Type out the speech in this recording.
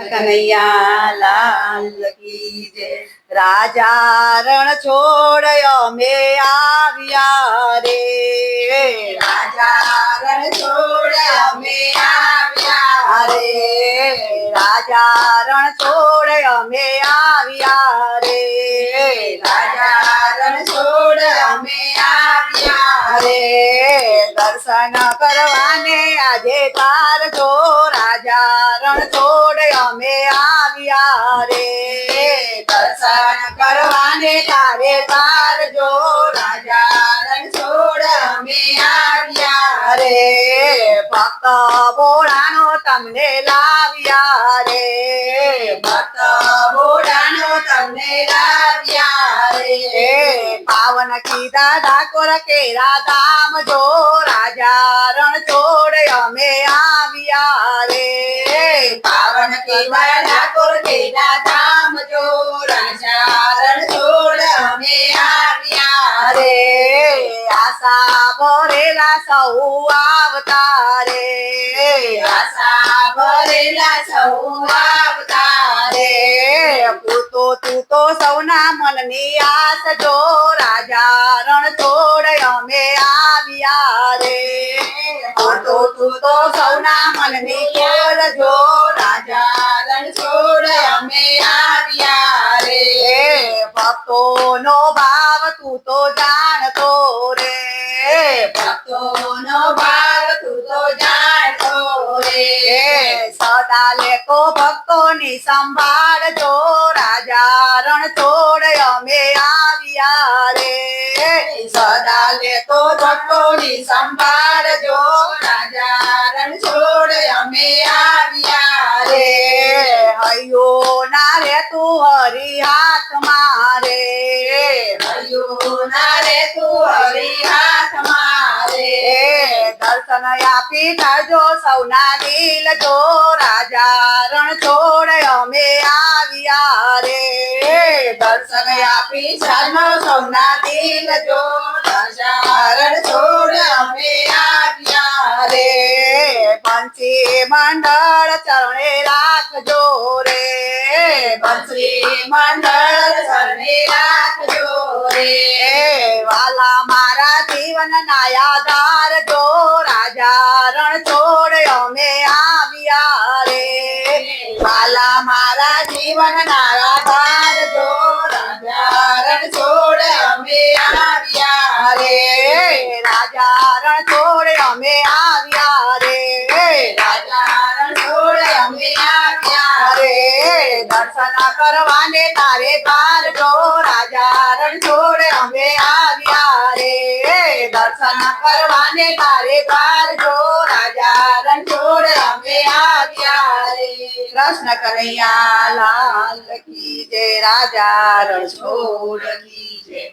कन्हैया लाल की जय। राजा रण छोड़यो मे आविया रे। राजा रण छोड़यो मे आविया रे। राजा रण छोड़यो मे आविया रे। राजा रण छोड़यो मे आविया रे। दर्शन करवाने आजे तार जो। राजा रण छोड़ અમે આવ્યા રે. દર્શન કરવાને તારે તાર જો રાજા છોડ અમે આવ્યા રે. ભક્ત બોળાનો તમને લાવ્યા રે. ભક્ત બોળાનો તમને લાવ્યા રે. પાવન કીધા ડાકોર કેરા ધામ જો રાજા રણ છોડ અમે આવ્યા રે. પાવન કેવા ઠાકોર કેરા ધામ જો રાજારણ છોડ અમે આવ્યા રે. આશા ભરેલા સૌ આવતા રે. આશા ભરેલા સૌ આવતા રે. પૂતો તું તો સૌના મનની આસ જો રાજારણ છોડ અમે આવ્યા રે. પૂતો તું તો સૌના મનની ભક્તો નો ભાવ તું તો જાણતો રે ભક્તો નો ભાવ તું તો જાણતો રે સદા લેતો ભક્તો ની સંભાળ જો રાજા રણ છોડ અમે આવ્યા રે સદા લેતો ભક્તો ની સંભાળ જો રાજા રણ છોડ અમે આવ્યા રે હૈયો ના રે તું હરી હાથ મારે હૈયો ના રે તું હરી હાથ મારે દર્શન આપી કરજો સૌના દિલ જો રાજા રણ છોડ અમે આવ્યા રે દર્શન આપી ચાલો સૌના દિલ જો રાજા રણ છોડ અમે આવ્યા રે પંચી મંડળ ચરણે રાખજો રે પંચી મંડળ ચરણે રાખજો રે. વાલા મારા જીવન નાયા ધાર જો રાજા રણ છોડ અમે આવ્યા રે. વાલા મારા જીવન ના ધાર જો રાજા રણ છોડ અમે આવ્યા રે. રાજા રણ છોડ અમે આવ્યા દર્શન કરવાને તારે પાર જો, રાજા રણ છોડ અમે આવ્યા રે. દર્શન કરવાને તારે પાર જો, રાજા રણ છોડ અમે આવ્યા રે. કૃષ્ણ કનૈયા લાલ કી જય, રાજા રણ છોડ કી જય.